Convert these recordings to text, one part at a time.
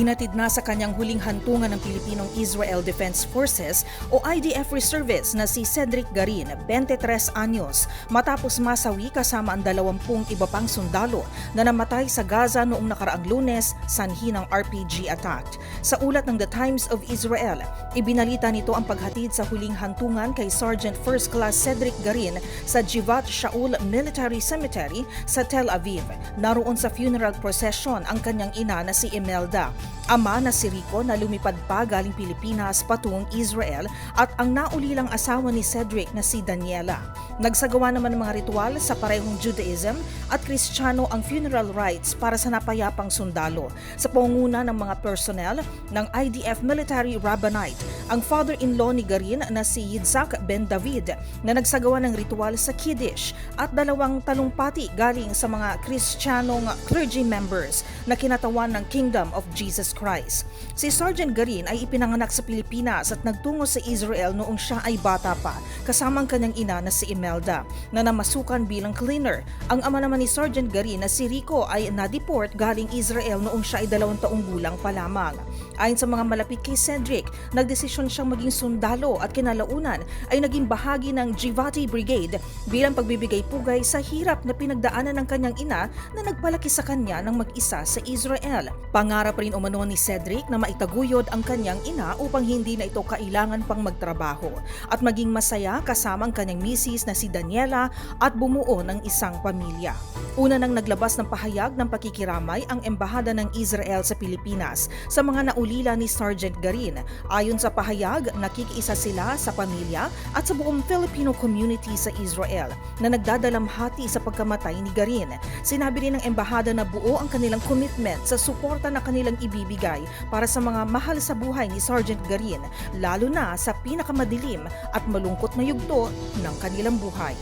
Hinatid na sa kanyang huling hantungan ng Pilipinong Israel Defense Forces o IDF Reservist na si Cedric Garin, 23 anyos, matapos masawi kasama ang 20 iba pang sundalo na namatay sa Gaza noong nakaraang lunes sanhi ng RPG attack. Sa ulat ng The Times of Israel, ibinalita nito ang paghatid sa huling hantungan kay Sergeant First Class Cedric Garin sa Jivat Shaul Military Cemetery sa Tel Aviv. Naroon sa funeral procession ang kanyang ina na si Imelda. Ama na si Rico na lumipad pa galing Pilipinas patungong Israel at ang naulilang asawa ni Cedric na si Daniela. Nagsagawa naman ng mga ritual sa parehong Judaism at Kristiyano ang funeral rites para sa napayapang sundalo. Sa pangunguna ng mga personnel ng IDF Military Rabbinite, ang father-in-law ni Garin na si Yitzhak Ben David na nagsagawa ng ritual sa Kiddush at dalawang talumpati galing sa mga Kristiyanong clergy members na kinatawan ng Kingdom of Jesus Christ. Si Sergeant Garin ay ipinanganak sa Pilipinas at nagtungo sa Israel noong siya ay bata pa, kasama ang kanyang ina na si Imelda, na namasukan bilang cleaner. Ang ama naman ni Sergeant Garin na si Rico ay na-deport galing Israel noong siya ay dalawang taong gulang pa lamang. Ayon sa mga malapit kay Cedric, nagdesisyon siyang maging sundalo at kinalaunan ay naging bahagi ng Givati Brigade bilang pagbibigay pugay sa hirap na pinagdaanan ng kanyang ina na nagpalaki sa kanya ng mag-isa sa Israel. Pangarap rin umano ni Cedric na maitaguyod ang kanyang ina upang hindi na ito kailangan pang magtrabaho at maging masaya kasama ang kanyang misis na si Daniela at bumuo ng isang pamilya. Una nang naglabas ng pahayag ng pakikiramay ang Embahada ng Israel sa Pilipinas sa mga naulila ni Sergeant Garin. Ayon sa pahayag, nakikiisa sila sa pamilya at sa buong Filipino community sa Israel na nagdadalamhati sa pagkamatay ni Garin. Sinabi rin ng Embahada na buo ang kanilang commitment sa suporta na kanilang ibibigay para sa mga mahal sa buhay ni Sergeant Garin, lalo na sa pinakamadilim at malungkot na yugto ng kanilang buhay.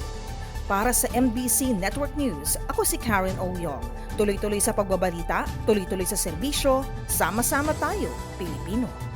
Para sa MBC Network News, ako si Karen Oyong. Tuloy-tuloy sa pagbabalita, tuloy-tuloy sa serbisyo, sama-sama tayo, Pilipino.